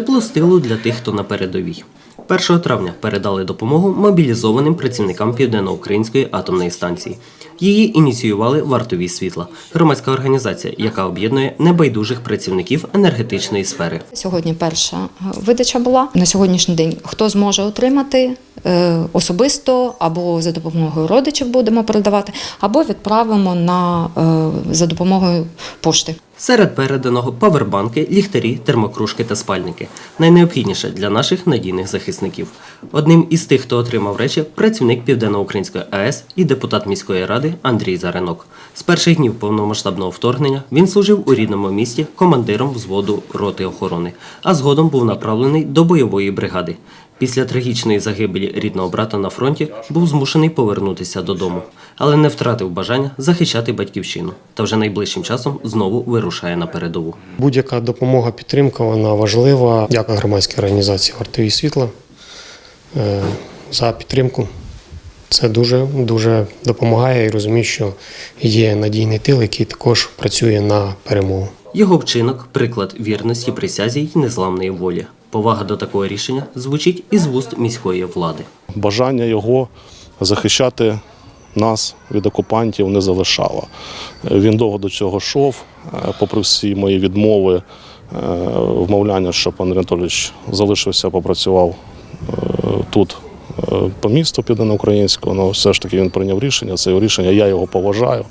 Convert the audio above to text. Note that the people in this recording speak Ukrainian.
тепло з для тих, хто на передовій. 1 травня передали допомогу мобілізованим працівникам Південноукраїнської атомної станції. Її ініціювали вартові світла, громадська організація, яка об'єднує небайдужих працівників енергетичної сфери. Сьогодні перша е, видача була. На сьогоднішній день хто зможе отримати е, особисто або за допомогою родичів будемо передавати, або відправимо на, е, за допомогою пошти. Серед переданого павербанки, ліхтарі, термокружки та спальники найнеобхідніше для наших надійних захисників. Одним із тих, хто отримав речі, працівник Південноукраїнської АЕС і депутат міської ради Андрій Заренок. З перших днів повномасштабного вторгнення він служив у рідному місті командиром взводу роти охорони, а згодом був направлений до бойової бригади. Після трагічної загибелі рідного брата на фронті був змушений повернутися додому, але не втратив бажання захищати батьківщину та вже найближчим часом знову вирушає на передову. Будь-яка допомога, підтримка, вона важлива. Дякую громадській організації Вартові світла е, за підтримку. Це дуже дуже допомагає і розумію, що є надійний тил, який також працює на перемогу. Його вчинок приклад вірності присязі й незламної волі. Повага до такого рішення звучить із вуст міської влади. бажання його захищати нас від окупантів не залишало. Він довго до цього йшов, е, попри всі мої відмови, е, вмовляння, щоб Андрій Анатолійович залишився, попрацював е, тут. По місту південноукраїнського, але все ж таки він прийняв рішення. Це його рішення, я його поважаю.